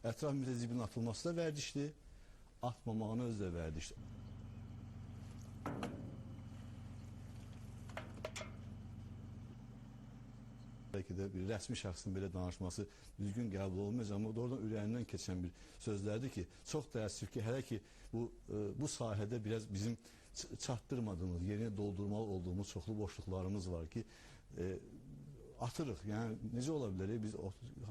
Ətraf mühitə zibin atılması da vərdişdir. Atmamağını özü də vərdişdir. Belki de bir rəsmi şəxsin belə danışması düzgün qəbul olmayacaq, amma doğrudan ürəyindən keçən bir sözlərdir ki, çox təəssüf ki, hələ ki bu e, bu sahədə biraz bizim çatdırmadığımız, yerini doldurmalı olduğumuz çoxlu boşluqlarımız var ki, e, atırıq. Yəni necə ola bilər? Biz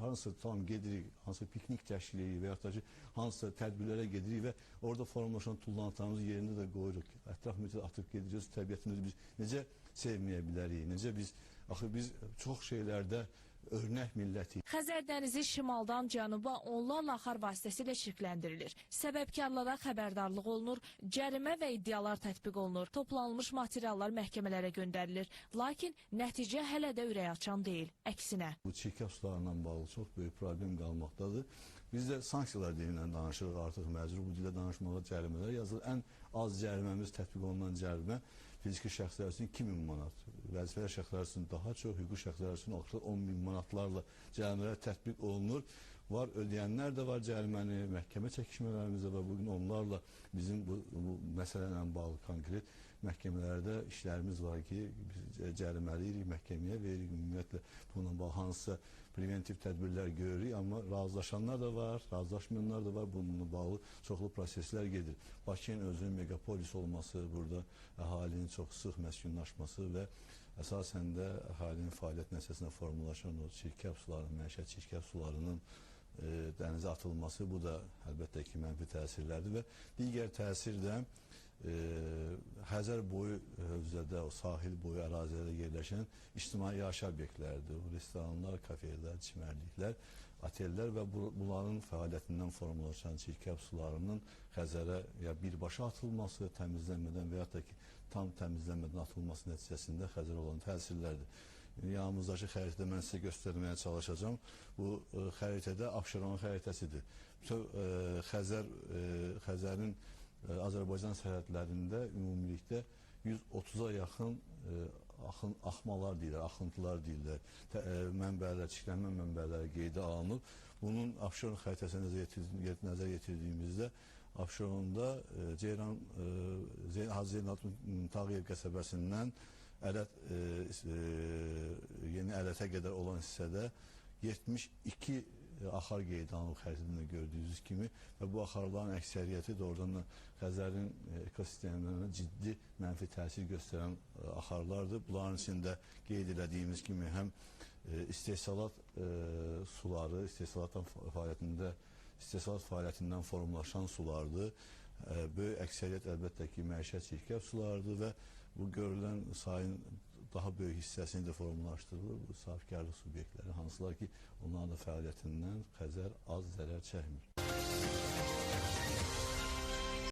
hansısa tamam gedirik, hansısa piknik təşkil edirik və yaxud da ki, hansısa tədbirlərə gedirik və orada formalaşan tullantılarımızı yerində də qoyuruq. Ətraf mühitə atıb gedirik, təbiətimizi biz necə sevməyə bilərik? Necə biz axı biz çox şeylərdə örnək millətik. Xəzər dənizi şimaldan cənuba onlarla axar vasitəsilə çirkləndirilir. Səbəbkarlara xəbərdarlıq olunur, cərimə və iddialar tətbiq olunur. Toplanılmış materiallar məhkəmələrə göndərilir. Lakin nəticə hələ də ürək açan deyil. Əksinə. Bu çirkab sularla bağlı çox böyük problem qalmaqdadır. Biz də sanksiyalar dilindən danışırıq artıq məcbur bu dildə danışmağa cərimələr yazılır. Ən az cəriməmiz tətbiq olunan cərimə fiziki şəxslər üçün 2000 manat, vəzifəli şəxslər üçün daha çox, hüquqi şəxslər üçün artıq 10 min manatlarla cərimələr tətbiq olunur. Var ödəyənlər də var cəriməni, məhkəmə çəkişmələrimiz də var. Bugün onlarla bizim bu, bu məsələ ilə bağlı konkret məhkəmələrdə işlərimiz var ki, biz cəriməliyirik, məhkəməyə veririk, ümumiyyətlə bununla bağlı hansısa preventiv tədbirlər görürük, amma razılaşanlar da var, razılaşmayanlar da var. Bununla bağlı çoxlu proseslər gedir. Bakının özünün megapolis olması, burada əhalinin çox sıx məskunlaşması və əsasən də əhalinin fəaliyyət nəticəsində formalaşan o çirkab sularının, məişət çirkab sularının e, dənizə atılması bu da əlbəttə ki, mənfi təsirlərdir və digər təsir də Xəzər boyu hövzədə, o sahil boyu ərazilərdə yerləşən ictimai yaşayış obyektləridir. Restoranlar, kafelər, çimərliklər, otellər və bu, bunların fəaliyyətindən formalaşan çirkab sularının Xəzərə ya birbaşa atılması, təmizlənmədən və ya da ki, tam təmizlənmədən atılması nəticəsində Xəzərə olan təsirlərdir. Yanımızdakı xəritədə mən sizə göstərməyə çalışacağam. Bu e, xəritədə Abşeron xəritəsidir. Bütün e, Xəzər e, Xəzərin e, Azərbaycan sərhədlərində ümumilikdə 130-a yaxın e, axın axmalar deyirlər, axıntılar deyirlər. Tə, e, mənbələr, çirklənmə mənbələri qeydə alınıb. Bunun Abşeron xəritəsinə nəzər, yetirdi, nəzər yetirdiyimizdə Abşeronda e, Ceyran Zeyn Hacı Zeynalabdin Tağıyev qəsəbəsindən Ələt e, e, yeni Ələtə qədər olan hissədə 72 axar qeydə alınıb xəritəsində gördüyünüz kimi və bu axarların əksəriyyəti doğrudan da Xəzərin e, ekosistemlərinə ciddi mənfi təsir göstərən e, axarlardır. Bunların içində qeyd elədiyimiz kimi həm e, istehsalat e, suları, istehsalatın fəaliyyətində istehsalat fəaliyyətindən formalaşan sulardır. E, Böyük əksəriyyət əlbəttə ki, məişət çirkəb sularıdır və bu görülən sayın daha böyük hissəsini də formalaşdırılır bu sahibkarlıq subyektləri, hansılar ki, onların da fəaliyyətindən Xəzər az zərər çəkmir.